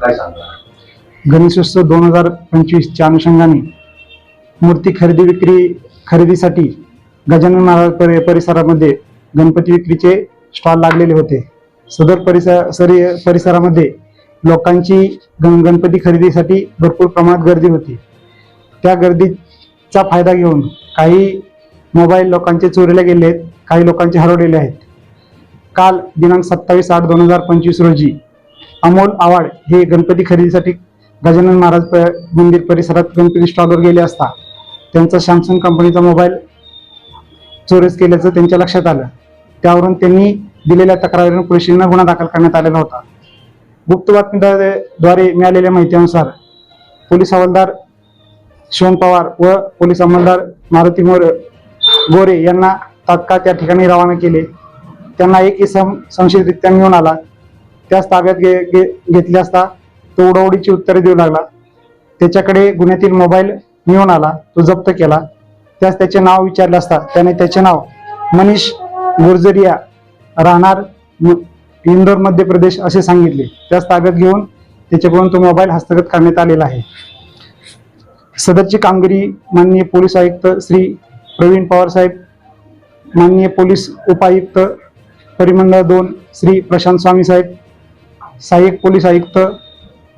काय गणेशोत्सव दोन हजार पंचवीसच्या अनुषंगाने मूर्ती खरेदी विक्री खरेदीसाठी गजानन महाराज परिसरामध्ये गणपती विक्रीचे स्टॉल लागलेले होते. सदर परिसर परिसरामध्ये लोकांची गण गणपती खरेदीसाठी भरपूर प्रमाणात गर्दी होती. त्या गर्दीचा फायदा घेऊन काही मोबाईल लोकांचे चोरीला गेले आहेत काही लोकांचे हरवलेले आहेत. काल दिनांक सत्तावीस आठ दोन हजार पंचवीस रोजी अमोल आवाड हे गणपती खरेदीसाठी गजानन महाराज प- मंदिर परिसरात गणपती स्टॉलवर गेले असता त्यांचा सॅमसंग कंपनीचा मोबाईल चोरीस केल्याचं त्यांच्या लक्षात आलं. त्यावरून त्यांनी दिलेल्या तक्रारीवरून पोलिसांना गुन्हा दाखल करण्यात आलेला होता. गुप्त बातमीद्वारे मिळालेल्या माहितीनुसार पोलीस हवालदार शिवम पवार व पोलीस अंमलदार मारुती मोर गोरे यांना तात्काळ त्या ठिकाणी रवाना केले. त्यांना एक इसम संशयितरित्या मिळून आला. त्याच ताब्यात घे घे- घेतले असता तो उडवडीची उत्तरे देऊ लागला. त्याच्याकडे गुन्ह्यातील मोबाईल मिळून आला. तो जप्त केला. त्यास त्याचे नाव विचारले असता त्याने त्याचे नाव मनीष गुर्जरिया राहणार इंदोर मध्य प्रदेश असे सांगितले. त्यास ताब्यात घेऊन त्याच्याकडून तो मोबाईल हस्तगत करण्यात आलेला आहे. सदरची कामगिरी माननीय पोलीस आयुक्त श्री प्रवीण पवार साहेब माननीय पोलीस उपायुक्त परिमंडळ दोन श्री प्रशांत स्वामी साहेब सहाय्यक पोलीस आयुक्त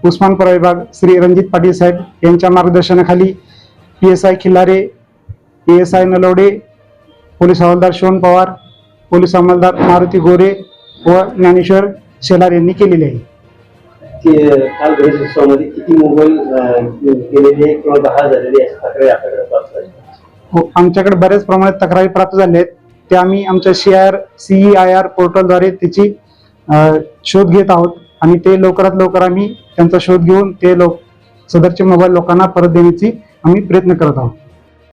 उस्मानपुरा विभाग श्री रणजित पाटील साहेब यांच्या मार्गदर्शनाखाली P S I Khillare A S I Nalawade police हवालदार शिवन पवार पोलीस अंमलदार मारुती गोरे व ज्ञानेश्वर शेलार यांनी केलेले आहे. की काल किती मोबाईल गेलेले किंवा झालेले अशा तक्रारी आपल्याकडे प्राप्त हो आमच्याकडे बऱ्याच प्रमाणात तक्रारी प्राप्त झाल्या आहेत. ते आम्ही आमच्या C I R C E I R पोर्टलद्वारे त्याची शोध घेत आहोत आणि ते लवकरात लवकर आम्ही त्यांचा शोध घेऊन ते लोक सदरचे मोबाईल लोकांना परत देण्याची आम्ही प्रयत्न करत आहोत.